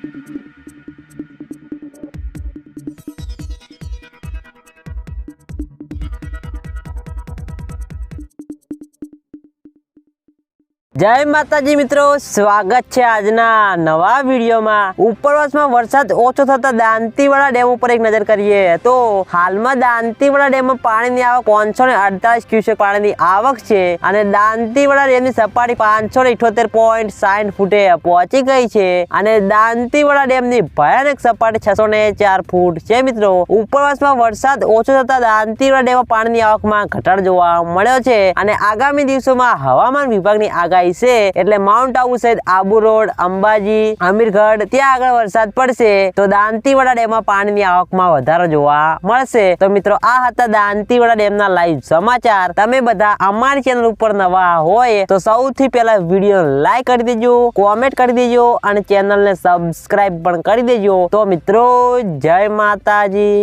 Thank you. જય માતાજી મિત્રો, સ્વાગત છે આજના નવા વિડીયોમાં. ઉપરવાસમાં વરસાદ ઓછો થતા દાંતીવાડા ડેમ ઉપર એક નજર કરીએ તો હાલમાં દાંતીવાડા ડેમમાં પાણીની આવક પાંચસો ને અડતાલીસ ક્યુસેક પાણીની આવક છે અને દાંતીવાડા ડેમની સપાટી પાંચસો ને ઇઠોતેર પોઈન્ટ સાઠ ફૂટે પહોંચી ગઈ છે અને દાંતીવાડા ડેમની ભયાનક સપાટી છસો ને ચાર ફૂટ છે મિત્રો. ઉપરવાસમાં વરસાદ ઓછો થતા દાંતીવાડા ડેમમાં પાણીની આવકમાં ઘટાડો જોવા મળ્યો છે અને આગામી દિવસોમાં હવામાન વિભાગની આગાહી છે. એટલે માઉન્ટ આબુ સહિત આબુ રોડ અંબાજી અમીરગઢ ત્યાં આગળ વરસાદ પડશે, તો દાંતીવાડા ડેમમાં પાણીની આવકમાં વધારો જોવા મળશે. તો મિત્રો, આ હતા દાંતીવાડા ડેમના લાઈવ સમાચાર. તમે બધા અમારી ચેનલ ઉપર નવા હોય, તો સૌથી પહેલા વીડિયો લાઈક કરી દેજો કોમેન્ટ કરી દેજો, અને ચેનલને સબસ્ક્રાઇબ પણ કરી દેજો. તો મિત્રો, જય માતાજી.